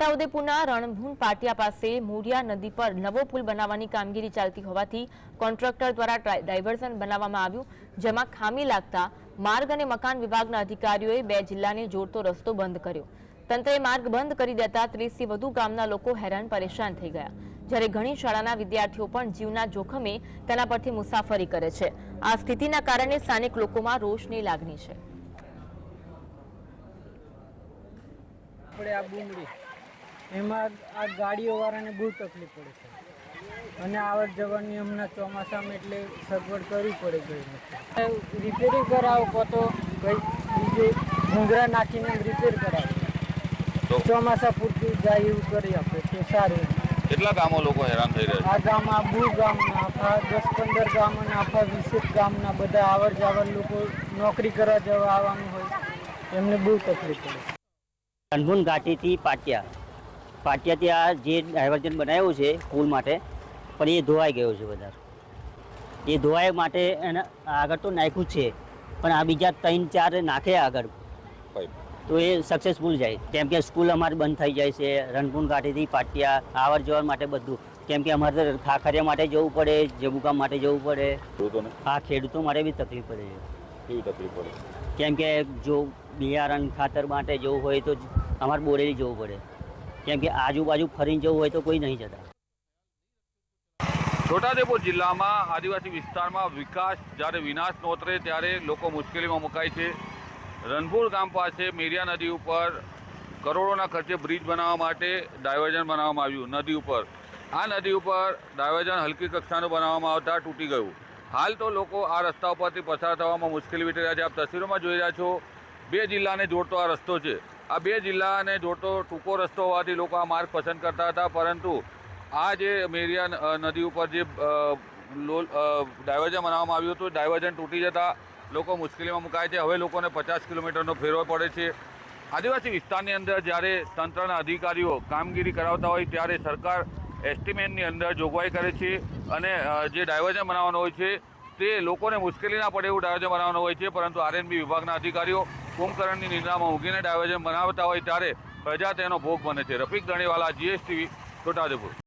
છોટાઉદેપુરના રણભૂન પાટિયા પાસે મોરિયા નદી પર નવો પુલ બનાવવાની કામગીરી ચાલતી હોવાથી કોન્ટ્રાક્ટર દ્વારા ડાયવર્ઝન બનાવવામાં આવ્યું, જેમાં ખામી લાગતા માર્ગ અને મકાન વિભાગના અધિકારીઓએ બે જિલ્લાને જોડતો રસ્તો બંધ કર્યો. તંત્રએ માર્ગ બંધ કરી દેતા ત્રીસથી વધુ ગામના લોકો હેરાન પરેશાન થઈ ગયા. જ્યારે ઘણી શાળાના વિદ્યાર્થીઓ પણ જીવના જોખમે તેના પરથી મુસાફરી કરે છે. આ સ્થિતિના કારણે સ્થાનિક લોકોમાં રોષની લાગણી છે. આપણે આ બુમડી એમાં આ ગાડીઓવાળાને બહુ તકલીફ પડે છે. અને આવત જવાની હમણાં ચોમાસામાં એટલે સગવડ કરવી પડે ગઈ રિપેરિંગ કરાવો કો તો કઈ બીજું ઘૂંઘરા નાખીને રિપેર કરાવો. ચોમાસા પૂરતું જાય એવું કરી આપે તો સારું. કેટલા ગામો લોકો હેરાન થઈ રહ્યા આ ગામ આ બહુ ગામના આખા દસ પંદર ગામ અને આખા વીસેક ગામના બધા આવર જાવર લોકો નોકરી કરવા જવા આવવાનું હોય. એમને બહુ તકલીફ પડે અનભુન ઘાટીથી પાટિયા. પાટિયાથી આ જે ડાયવર્જન બનાવ્યું છે પુલ માટે પણ એ ધોવાઈ ગયો છે વધારે. એ ધોવાય માટે એના આગળ તો નાખ્યું છે પણ આ બીજા ત્રણ ચાર નાખે આગળ. તો એ સક્સેસફુલ જાય. કેમ કે સ્કૂલ અમારે બંધ થઈ જાય છે રણપુર ઘાટીથી પાટિયા આવર જવર માટે બધું. કેમ કે અમારે તો ખાખરિયા માટે જવું પડે જબુકા માટે જવું પડે. ખેડૂતોને? આ ખેડૂતો માટે બી તકલીફ પડે. છે કેવી તકલીફ પડે? કેમ કે જો બિયારણ ખાતર માટે જવું હોય તો અમારે બોરેલી જવું પડે. કેમ કે આજુબાજુ ફરીને જવું હોય તો કોઈ નહીં જતા. છોટાઉદેપુર જિલ્લામાં આદિવાસી વિસ્તારમાં વિકાસ જ્યારે વિનાશ નોતરે ત્યારે લોકો મુશ્કેલીમાં મુકાય છે. રણપુર ગામ પાસે મેરિયા નદી ઉપર કરોડોના ખર્ચે બ્રિજ બનાવવા માટે ડાયવર્ઝન બનાવવામાં આવ્યું નદી ઉપર. આ નદી ઉપર ડાયવર્ઝન હલકી કક્ષાનું બનાવવામાં આવતા તૂટી ગયું. હાલ તો લોકો આ રસ્તા ઉપરથી પસાર થવામાં મુશ્કેલી વેઠી રહ્યા છે. આપ તસવીરોમાં જોઈ રહ્યા છો, બે જિલ્લાને જોડતો આ રસ્તો છે. આ બે જિલ્લાને જોડતો ટૂંકો રસ્તો હોવાથી લોકો આ માર્ગ પસંદ કરતા હતા, પરંતુ આ જે મેરિયા નદી ઉપર જે ડાયવર્જન બનાવવામાં આવ્યું હતું ડાયવર્જન તૂટી જતા લોકો મુશ્કેલીમાં મુકાય છે. હવે લોકોને પચાસ કિલોમીટરનો ફેરવો પડે છે. આદિવાસી વિસ્તારની અંદર જ્યારે તંત્રના અધિકારીઓ કામગીરી કરાવતા હોય ત્યારે સરકાર એસ્ટિમેટની અંદર જોગવાઈ કરે છે અને જે ડાયવર્જન બનાવવાનું હોય છે તે લોકોને મુશ્કેલી ના પડે એવું ડાયવર્જન બનાવવાનું હોય છે, પરંતુ આરએનબી વિભાગના અધિકારીઓ કુંભકરણની નિંદ્રામાં ઊંઘીને ડાયવર્જન બનાવતા હોય ત્યારે પ્રજા તેનો ભોગ બને છે. રફીક ગણીવાલા જીએસટીવી, છોટાઉદેપુર.